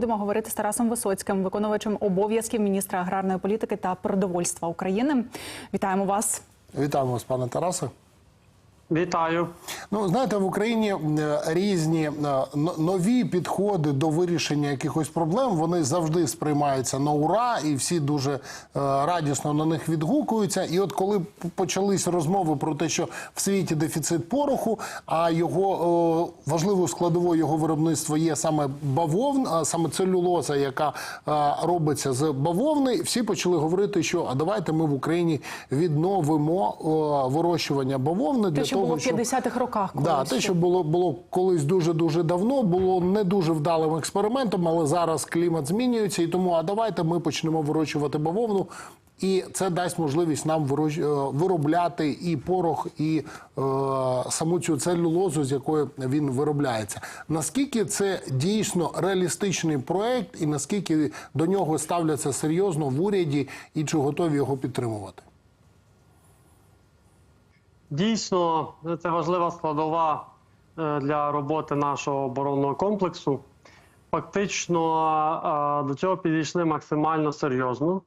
будемо говорити з Тарасом Висоцьким, виконувачем обов'язків міністра аграрної політики та продовольства України. Вітаємо вас. Вітаємо вас, пане Тарасе. Вітаю. Ну, знаєте, в Україні різні е, нові підходи до вирішення якихось проблем. Вони завжди сприймаються на ура, і всі дуже е, радісно на них відгукуються. І от коли почались розмови про те, що в світі дефіцит пороху, а його е, важливою складовою його виробництва є саме бавовн, саме целюлоза, яка робиться з бавовни, всі почали говорити, що а давайте ми в Україні відновимо вирощування бавовни для Те, що того, було в 50-х роках. Да, те, що було було колись дуже дуже давно, було не дуже вдалим експериментом, але зараз клімат змінюється, і тому а давайте ми почнемо вирощувати бавовну. І це дасть можливість нам е, виробляти і порох, і е, саму цю целюлозу, з якої він виробляється. Наскільки це дійсно реалістичний проект, і наскільки до нього ставляться серйозно в уряді, і чи готові його підтримувати? Дійсно, це важлива складова е, для роботи нашого оборонного комплексу. Фактично е, до цього підійшли максимально серйозно.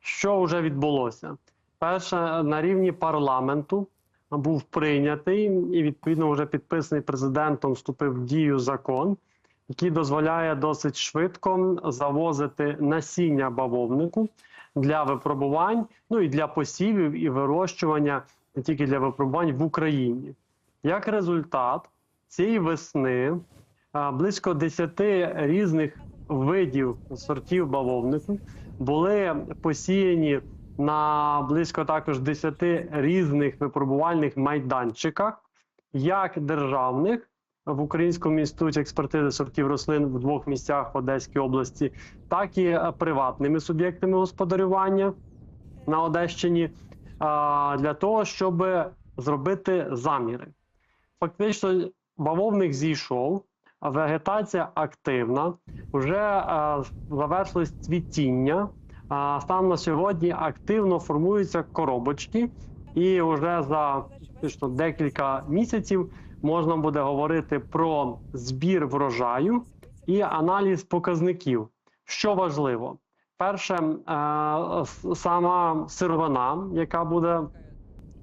Що вже відбулося? Перше, на рівні парламенту був прийнятий і відповідно вже підписаний президентом вступив в дію закон, який дозволяє досить швидко завозити насіння бавовнику для випробувань, ну і для посівів і вирощування не тільки для випробувань в Україні. Як результат цієї весни близько 10 різних видів сортів бавовнику були посіяні на близько також 10 різних випробувальних майданчиках, як державних в Українському інституті експертизи сортів рослин в двох місцях в Одеській області, так і е, приватними суб'єктами господарювання на Одещині для того, щоб зробити заміри. Фактично, бавовник зійшов, вегетація активна, вже завершилось цвітіння. Станом на сьогодні активно формуються коробочки, і вже за фактично, декілька місяців можна буде говорити про збір врожаю і аналіз показників. Що важливо, перше, е, сама сировина, яка буде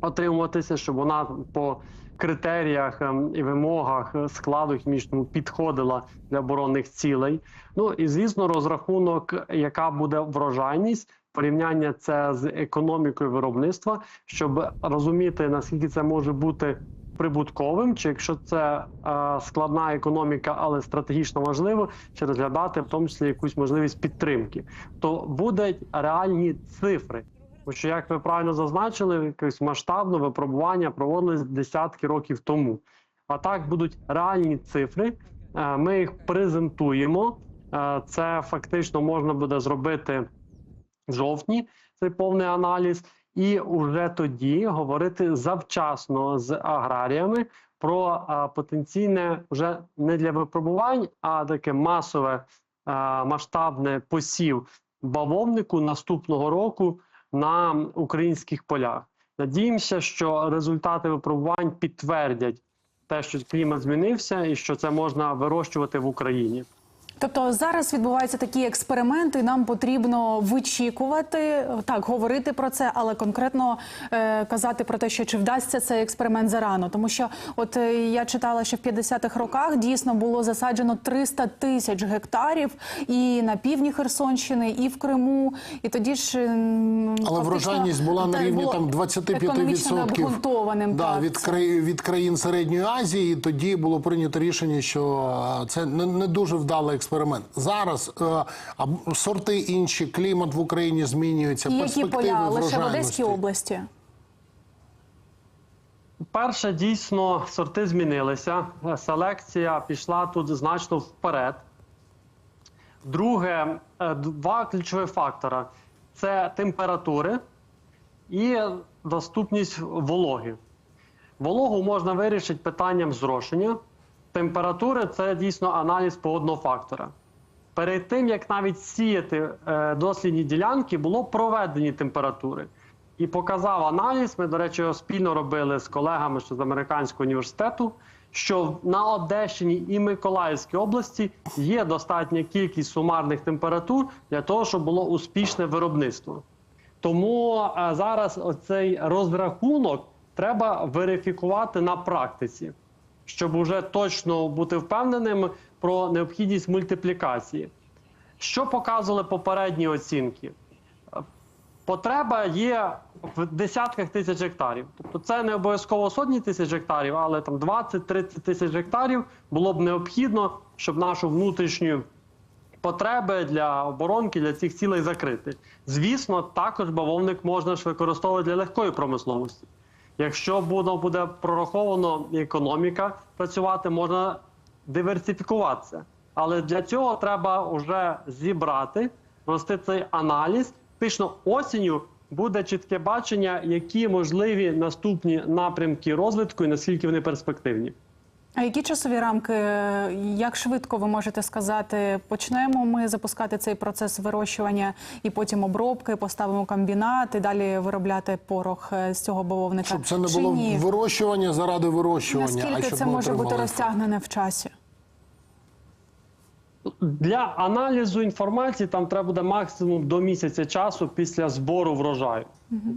отримуватися, щоб вона по критеріях ем, і вимогах складу хімічному підходила для оборонних цілей. Ну і звісно, розрахунок, яка буде врожайність. Порівняння це з економікою виробництва, щоб розуміти наскільки це може бути прибутковим, чи якщо це е, складна економіка, але стратегічно важливо, чи розглядати в тому числі якусь можливість підтримки, то будуть реальні цифри. Бо що, як ви правильно зазначили, якесь масштабне випробування проводились десятки років тому. А так будуть реальні цифри. е, Ми їх презентуємо. Е, Це фактично можна буде зробити в жовтні. Цей повний аналіз, і вже тоді говорити завчасно з аграріями про а, потенційне вже не для випробувань, а таке масове а, масштабне посів бавовнику наступного року на українських полях. Надіємося, що результати випробувань підтвердять те, що клімат змінився, і що це можна вирощувати в Україні. Тобто зараз відбуваються такі експерименти. Нам потрібно вичікувати, так говорити про це, але конкретно е, казати про те, що чи вдасться цей експеримент зарано. Тому що, от е, я читала, що в 50-х роках дійсно було засаджено 300 тисяч гектарів і на півдні Херсонщини, і в Криму. І тоді ж м, Але фактично, врожайність була на рівні було там економічно 25% необґрунтованим, да, так, від, краї, від країн Середньої Азії. І тоді було прийнято рішення, що е, це не, не дуже вдалий експеримент. Зараз е, сорти інші, клімат в Україні змінюється, І які поля лише в. Одеській області. Перше, дійсно, сорти змінилися. Селекція пішла тут значно вперед. Друге, е, два ключові фактори: це температури і доступність вологи. Вологу можна вирішити питанням зрошення. Температури це дійсно аналіз погодного фактора. Перед тим, як навіть сіяти е, дослідні ділянки, було проведені температури. І показав аналіз. Ми, до речі, його спільно робили з колегами ще з американського університету, що на Одещині і Миколаївській області є достатня кількість сумарних температур для того, щоб було успішне виробництво. Тому е, зараз оцей розрахунок треба верифікувати на практиці, щоб уже точно бути впевненим про необхідність мультиплікації. Що показували попередні оцінки? Потреба є в десятках тисяч гектарів. Тобто це не обов'язково сотні тисяч гектарів, але там 20-30 тисяч гектарів було б необхідно, щоб нашу внутрішню потреби для оборонки для цих цілей закрити. Звісно, також бавовник можна ж використовувати для легкої промисловості. Якщо буде, прораховано економіка працювати, можна диверсифікуватися. Але для цього треба вже зібрати, рости цей аналіз. Фактично осінню буде чітке бачення, які можливі наступні напрямки розвитку і наскільки вони перспективні. А які часові рамки, як швидко ви можете сказати, почнемо ми запускати цей процес вирощування і потім обробки, поставимо комбінат і далі виробляти порох е, з цього бавовника? Щоб це не Чи було ні? вирощування заради вирощування. а щоб це може бути розтягнене в часі? Для аналізу інформації там треба буде максимум до місяця часу після збору врожаю.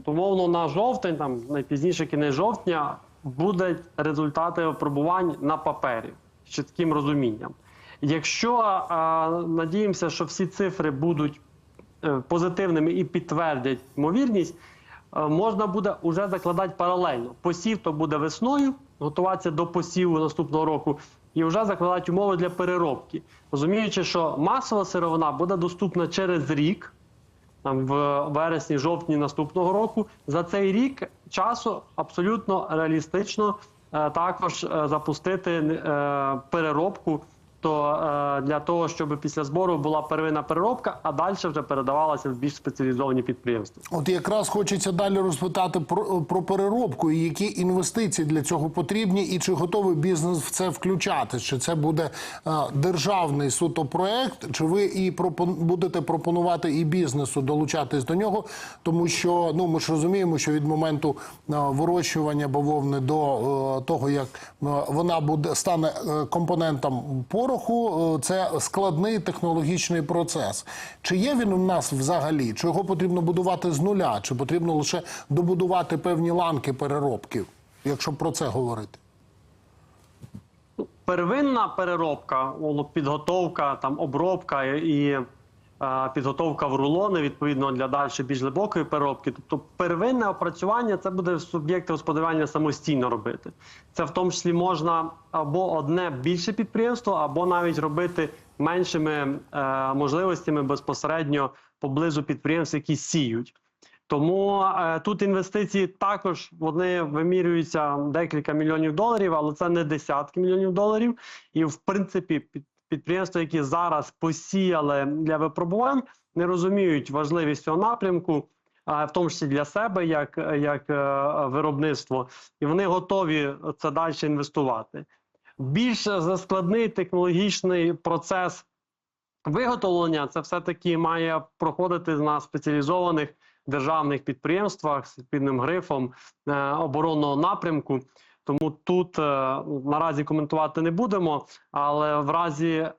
Тому мовно на жовтень, там найпізніше кінець жовтня, будуть результати випробувань на папері з чітким розумінням. Якщо а, надіємося, що всі цифри будуть е, позитивними і підтвердять ймовірність, е, можна буде вже закладати паралельно. Посів то буде весною, готуватися до посіву наступного року і вже закладати умови для переробки, розуміючи, що масова сировина буде доступна через рік, там в вересні, жовтні наступного року. За цей рік часу абсолютно реалістично е, також е, запустити е, переробку. То е, для того, щоб після збору була первинна переробка, а далі вже передавалася в більш спеціалізовані підприємства. От якраз хочеться далі розпитати про, про переробку і які інвестиції для цього потрібні, і чи готовий бізнес в це включати? Чи це буде е, державний суто проект, чи ви і пропон, будете пропонувати і бізнесу долучатись до нього? Тому що ну ми ж розуміємо, що від моменту е, вирощування бавовни до того, як вона буде стане компонентом пороху, е, це складний технологічний процес. Чи є він у нас взагалі? Чи його потрібно будувати з нуля? Чи потрібно лише добудувати певні ланки переробки, якщо про це говорити? Первинна переробка, підготовка, там обробка і підготовка в рулони, відповідно для далі більш глибокої переробки. Тобто, первинне опрацювання це буде суб'єкти господарювання самостійно робити. Це в тому числі можна або одне більше підприємство, або навіть робити меншими е, можливостями безпосередньо поблизу підприємств, які сіють. Тому е, тут інвестиції також вони вимірюються декілька мільйонів доларів, але це не десятки мільйонів доларів. І в принципі, під, підприємства, які зараз посіяли для випробувань, не розуміють важливість цього напрямку, в тому числі для себе, як, як е, виробництво, і вони готові це далі інвестувати. Більш складний технологічний процес виготовлення це все-таки має проходити на спеціалізованих державних підприємствах з відповідним грифом е, оборонного напрямку. Тому тут е, наразі коментувати не будемо. Але в разі е,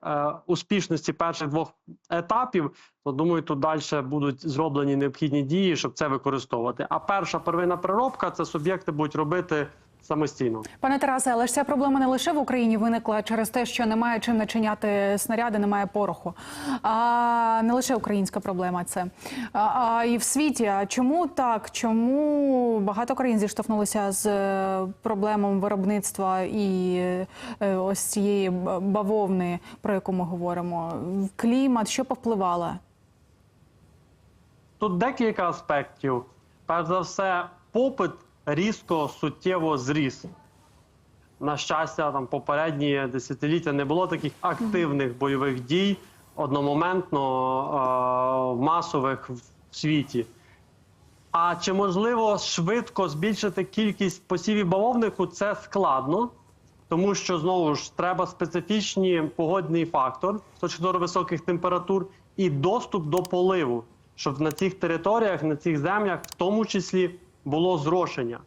успішності перших двох етапів, то думаю, тут далі будуть зроблені необхідні дії, щоб це використовувати. А перша первинна переробка це суб'єкти будуть робити самостійно. Пане Тарасе, але ж ця проблема не лише в Україні виникла через те, що немає чим начиняти снаряди, немає пороху. А не лише українська проблема це. А, а і в світі. А чому так? Чому багато країн зіштовхнулися з е, проблемою виробництва і е, ось цієї бавовни, про яку ми говоримо? Клімат, що повпливало? Тут декілька аспектів. Перш за все, попит різко суттєво зріс. На щастя, там попередні десятиліття не було таких активних бойових дій одномоментно е- масових в світі. А чи можливо швидко збільшити кількість посівів бавовнику? Це складно, тому що знову ж треба специфічний погодний фактор з точки зору високих температур і доступ до поливу, щоб на цих територіях, на цих землях, в тому числі було зрошення.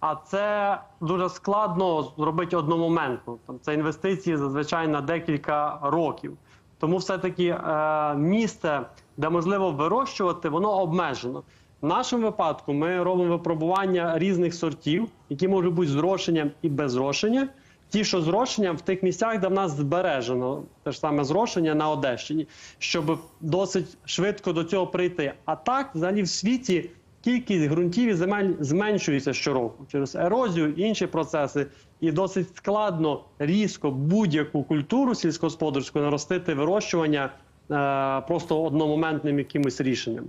А це дуже складно зробити одномоментно. Це інвестиції зазвичай на декілька років. Тому все-таки е, місце, де можливо вирощувати, воно обмежено. В нашому випадку ми робимо випробування різних сортів, які можуть бути зрошенням і без зрошення. Ті, що з зрошенням в тих місцях, де в нас збережено те ж саме зрошення на Одещині, щоб досить швидко до цього прийти. А так, взагалі, в світі кількість ґрунтів і земель зменшується щороку через ерозію інші процеси. І досить складно різко будь-яку культуру сільськогосподарську наростити вирощування е, просто одномоментним якимось рішенням.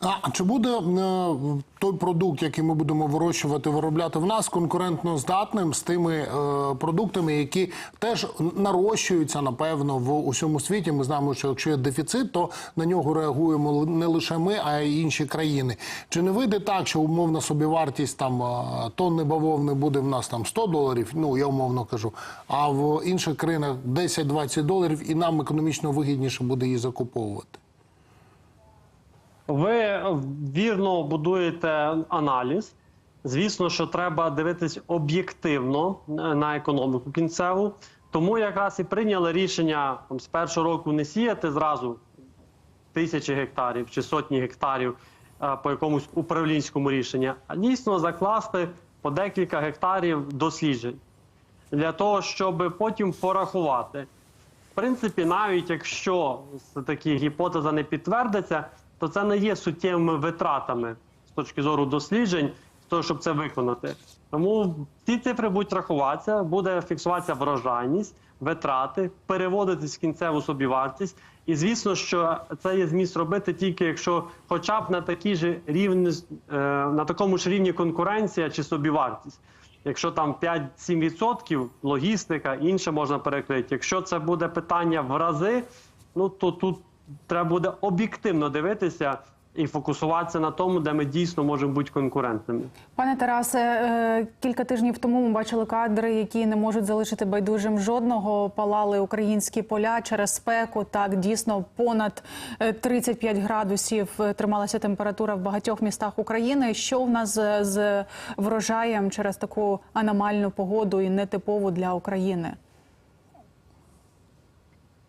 А чи буде е, той продукт, який ми будемо вирощувати, виробляти в нас, конкурентно здатним з тими е, продуктами, які теж нарощуються, напевно, в усьому світі? Ми знаємо, що якщо є дефіцит, то на нього реагуємо не лише ми, а й інші країни. Чи не вийде так, що умовна собівартість там е, тонни бавовни буде в нас там 100 доларів? Ну я умовно кажу, а в інших країнах 10-20 доларів, і нам економічно вигідніше буде її закуповувати? Ви вірно будуєте аналіз. Звісно, що треба дивитись об'єктивно е, на економіку кінцеву. Тому якраз і прийняли рішення там, з першого року не сіяти зразу тисячі гектарів чи сотні гектарів е, по якомусь управлінському рішенню, а дійсно закласти по декілька гектарів досліджень для того, щоб потім порахувати. В принципі, навіть якщо такі гіпотеза не підтвердиться, то це не є суттєвими витратами з точки зору досліджень, з того, щоб це виконати. Тому ці цифри будуть рахуватися, буде фіксуватися врожайність, витрати, переводитись в кінцеву собівартість. І звісно, що це є зміст робити тільки якщо, хоча б на такій же рівні, е, на такому ж рівні конкуренція чи собівартість. Якщо там 5-7% логістика, інше можна перекрити. Якщо це буде питання в рази, ну то тут треба буде об'єктивно дивитися і фокусуватися на тому, де ми дійсно можемо бути конкурентними. Пане Тарасе, е, кілька тижнів тому ми бачили кадри, які не можуть залишити байдужим жодного. Палали українські поля через спеку. Так дійсно понад е, 35 градусів е, трималася температура в багатьох містах України. Що в нас з врожаєм через таку аномальну погоду і нетипову для України?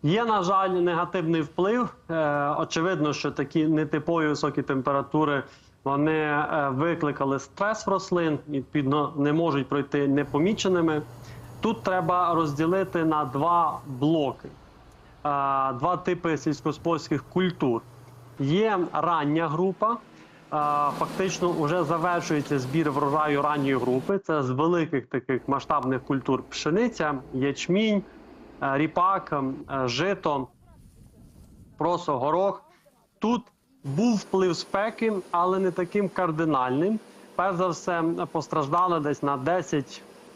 Є, на жаль, негативний вплив. Е, очевидно, що такі нетипові високі температури вони е, викликали стрес рослин, і відповідно не можуть пройти непоміченими. Тут треба розділити на два блоки, е, два типи сільськогосподарських культур. Є рання група. Фактично вже завершується збір врожаю ранньої групи. Це з великих таких масштабних культур пшениця, ячмінь, ріпак, е, жито, просо, горох. Тут був вплив спеки, але не таким кардинальним. Перш за все, постраждали десь на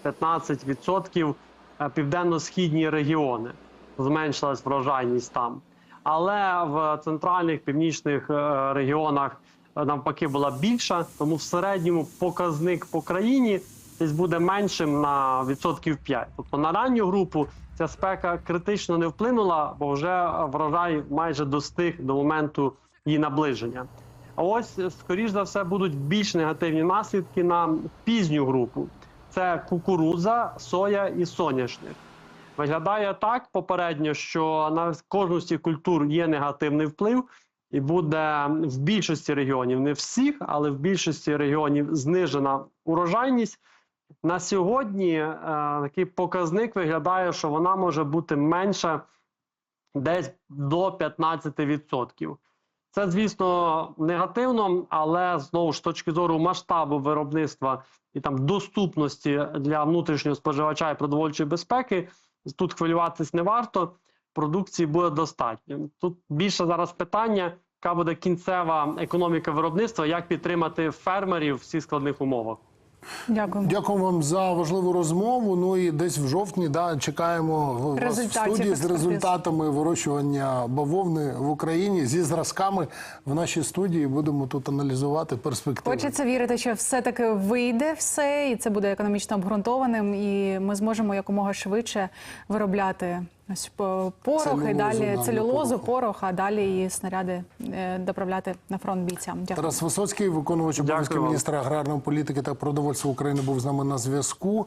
10-15% е, південно-східні регіони. Зменшилась врожайність там. Але в центральних північних е, регіонах е, навпаки була більша, тому в середньому показник по країні десь буде меншим на відсотків 5. Тобто на ранню групу ця спека критично не вплинула, бо вже врожай майже достиг до моменту її наближення. А ось, скоріш за все, будуть більш негативні наслідки на пізню групу: це кукурудза, соя і соняшник. Виглядає так попередньо, що на кожну з цих культур є негативний вплив, і буде в більшості регіонів, не всіх, але в більшості регіонів знижена урожайність. На сьогодні е, такий показник виглядає, що вона може бути менша десь до 15%. Це, звісно, негативно, але знову ж точки зору масштабу виробництва і там доступності для внутрішнього споживача і продовольчої безпеки, тут хвилюватись не варто. Продукції буде достатньо. Тут більше зараз питання, яка буде кінцева економіка виробництва, як підтримати фермерів в цих складних умовах. Дякую. Дякую вам за важливу розмову. Ну і десь в жовтні да, чекаємо в- вас в студії з результатами вирощування бавовни в Україні зі зразками в нашій студії. Будемо тут аналізувати перспективи. Хочеться вірити, що все-таки вийде все, і це буде економічно обґрунтованим, і ми зможемо якомога швидше виробляти Ось по- порох і далі целюлозу, порох, а далі і снаряди е, доправляти на фронт бійцям. Дякую. Тарас Висоцький, виконувач обов'язків міністра аграрної політики та продовольства України, був з нами на зв'язку.